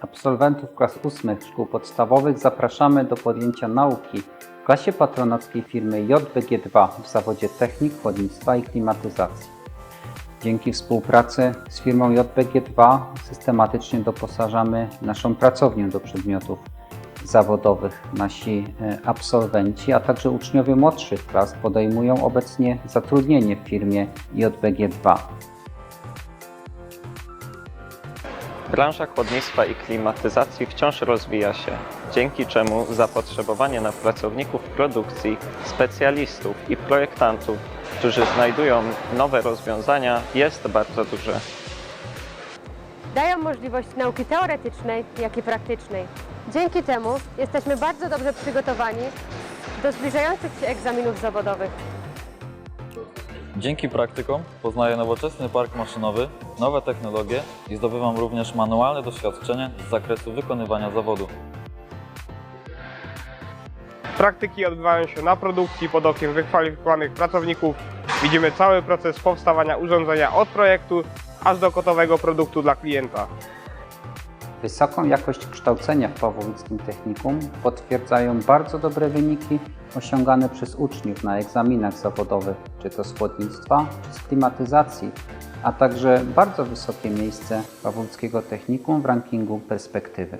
absolwentów klas ósmych szkół podstawowych zapraszamy do podjęcia nauki w klasie patronackiej firmy JBG2 w zawodzie technik chłodnictwa i klimatyzacji. Dzięki współpracy z firmą JBG2 systematycznie doposażamy naszą pracownię do przedmiotów zawodowych. Nasi e, absolwenci, a także uczniowie młodszych klas podejmują obecnie zatrudnienie w firmie JBG2. Branża chłodnictwa i klimatyzacji wciąż rozwija się, dzięki czemu zapotrzebowanie na pracowników produkcji, specjalistów i projektantów, którzy znajdują nowe rozwiązania, jest bardzo duże. dają możliwość nauki teoretycznej, jak i praktycznej. Dzięki temu jesteśmy bardzo dobrze przygotowani do zbliżających się egzaminów zawodowych. Dzięki praktykom poznaję nowoczesny park maszynowy, nowe technologie i zdobywam również manualne doświadczenie z zakresu wykonywania zawodu. Praktyki odbywają się na produkcji pod okiem wykwalifikowanych pracowników. Widzimy cały proces powstawania urządzenia od projektu aż do gotowego produktu dla klienta. Wysoką jakość kształcenia w Pawłowickim Technikum potwierdzają bardzo dobre wyniki osiągane przez uczniów na egzaminach zawodowych, czy to z chłodnictwa, czy z klimatyzacji, a także bardzo wysokie miejsce Pawłowickiego Technikum w rankingu perspektywy.